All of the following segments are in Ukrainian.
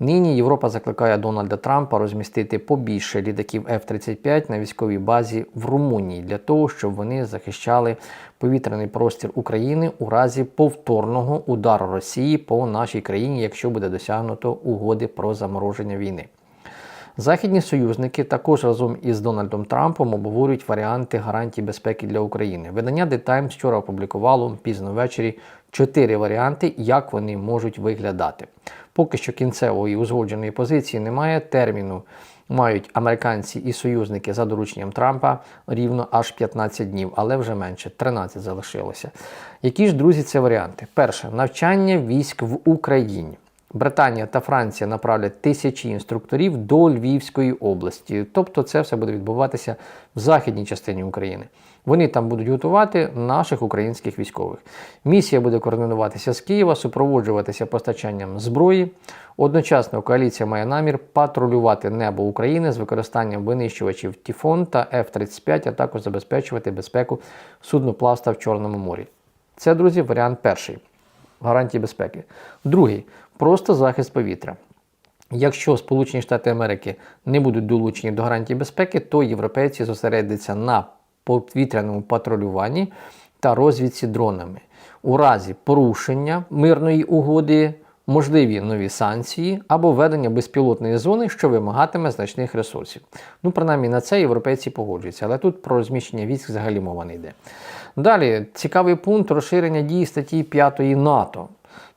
Нині Європа закликає Дональда Трампа розмістити побільше літаків F-35 на військовій базі в Румунії для того, щоб вони захищали повітряний простір України у разі повторного удару Росії по нашій країні, якщо буде досягнуто угоди про замороження війни. Західні союзники також разом із Дональдом Трампом обговорюють варіанти гарантій безпеки для України. Видання The Times вчора опублікувало пізно ввечері чотири варіанти, як вони можуть виглядати. Поки що кінцевої узгодженої позиції немає. Терміну мають американці і союзники за дорученням Трампа рівно аж 15 днів, але вже менше 13 залишилося. Які ж друзі, це варіанти? Перше навчання військ в Україні. Британія та Франція направлять тисячі інструкторів до Львівської області. Тобто це все буде відбуватися в західній частині України. Вони там будуть готувати наших українських військових. Місія буде координуватися з Києва, супроводжуватися постачанням зброї. Одночасно коаліція має намір патрулювати небо України з використанням винищувачів Тіфон та F-35, а також забезпечувати безпеку судноплавства в Чорному морі. Це, друзі, варіант перший гарантії безпеки. Другий просто захист повітря. Якщо Сполучені Штати Америки не будуть долучені до гарантії безпеки, то європейці зосередяться на повітряному патрулюванні та розвідці дронами. У разі порушення мирної угоди можливі нові санкції або введення безпілотної зони, що вимагатиме значних ресурсів. Ну, принаймні на це європейці погоджуються, але тут про розміщення військ взагалі мова не йде. Далі цікавий пункт розширення дії статті 5 НАТО.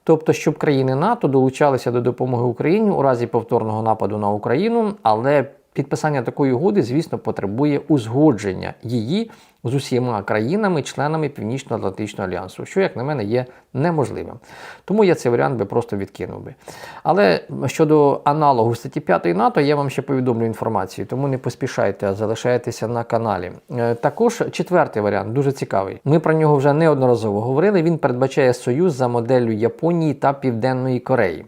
Тобто, щоб країни НАТО долучалися до допомоги Україні у разі повторного нападу на Україну, але підписання такої угоди, звісно, потребує узгодження її з усіма країнами-членами Північно-Атлантичного альянсу, що, як на мене, є неможливим. Тому я цей варіант би просто відкинув би. Але щодо аналогу статті 5 НАТО, я вам ще повідомлю інформацію, тому не поспішайте, а залишайтеся на каналі. Е, Також четвертий варіант дуже цікавий. Ми про нього вже неодноразово говорили. Він передбачає союз за моделлю Японії та Південної Кореї.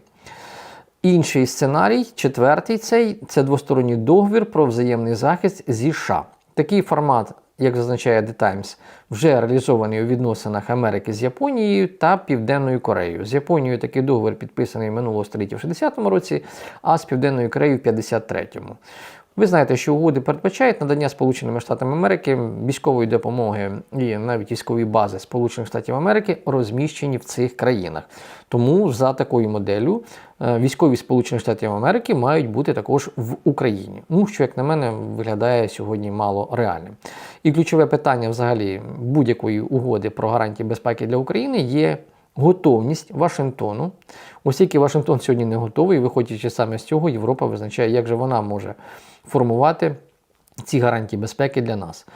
Інший сценарій, четвертий цей це двосторонній договір про взаємний захист зі США. Такий формат, як зазначає The Times, вже реалізований у відносинах Америки з Японією та Південною Кореєю. З Японією такий договір підписаний минулого століття в 60-му році, а з Південною Кореєю в 53-му. Ви знаєте, що угоди передбачають надання Сполученими Штатами Америки військової допомоги і навіть військові бази Сполучених Штатів Америки розміщені в цих країнах. Тому за такою моделлю е, військові Сполучених Штатів Америки мають бути також в Україні. Ну, що, як на мене, виглядає сьогодні мало реальним. І ключове питання взагалі будь-якої угоди про гарантії безпеки для України є готовність Вашингтону, оскільки Вашингтон сьогодні не готовий, і виходячи саме з цього, Європа визначає, як же вона може формувати ці гарантії безпеки для нас.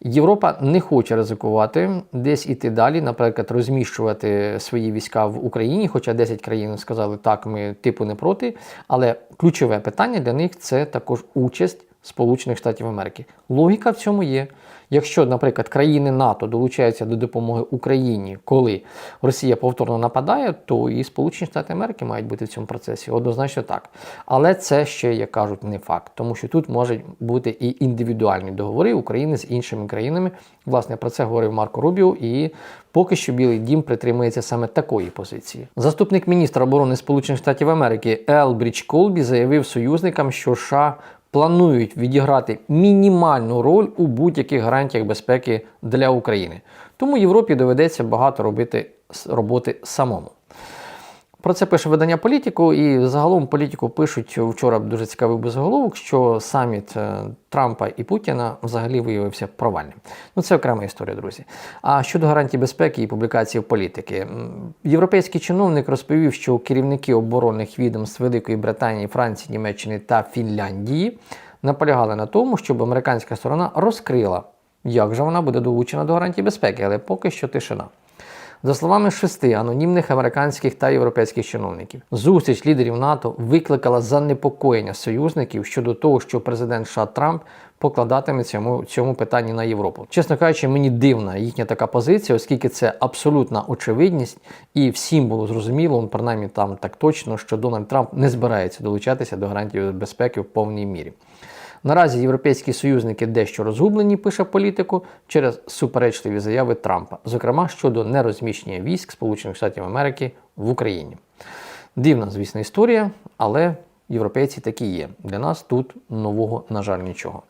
Європа не хоче ризикувати десь іти далі, наприклад, розміщувати свої війська в Україні, хоча 10 країн сказали, так, ми типу не проти. Але ключове питання для них це також участь Сполучених Штатів Америки. Логіка в цьому є. Якщо, наприклад, країни НАТО долучаються до допомоги Україні, коли Росія повторно нападає, то і Сполучені Штати Америки мають бути в цьому процесі. Однозначно так. Але це ще, як кажуть, не факт, тому що тут можуть бути і індивідуальні договори України з іншими країнами. Власне, про це говорив Марко Рубіо, і поки що Білий Дім притримується саме такої позиції. Заступник міністра оборони Сполучених Штатів Америки Елбріч Колбі заявив союзникам, що США планують відіграти мінімальну роль у будь-яких гарантіях безпеки для України. Тому Європі доведеться багато робити роботи самому. Про це пише видання політику, і загалом політику пишуть вчора дуже цікавий безголовок, що саміт е, Трампа і Путіна взагалі виявився провальним. Ну це окрема історія, друзі. А щодо гарантій безпеки і публікації політики, європейський чиновник розповів, що керівники оборонних відомств Великої Британії, Франції, Німеччини та Фінляндії наполягали на тому, щоб американська сторона розкрила, як же вона буде долучена до гарантій безпеки, але поки що тишина. За словами шести анонімних американських та європейських чиновників, зустріч лідерів НАТО викликала занепокоєння союзників щодо того, що президент США Трамп покладатиме цьому цьому питанні на Європу. Чесно кажучи, мені дивна їхня така позиція, оскільки це абсолютна очевидність, і всім було зрозуміло, принаймні там так точно, що Дональд Трамп не збирається долучатися до гарантії безпеки в повній мірі. Наразі європейські союзники дещо розгублені, пише політику, через суперечливі заяви Трампа, зокрема щодо нерозміщення військ Сполучених Штатів Америки в Україні. Дивна, звісно, історія, але європейці такі є. Для нас тут нового, на жаль, нічого.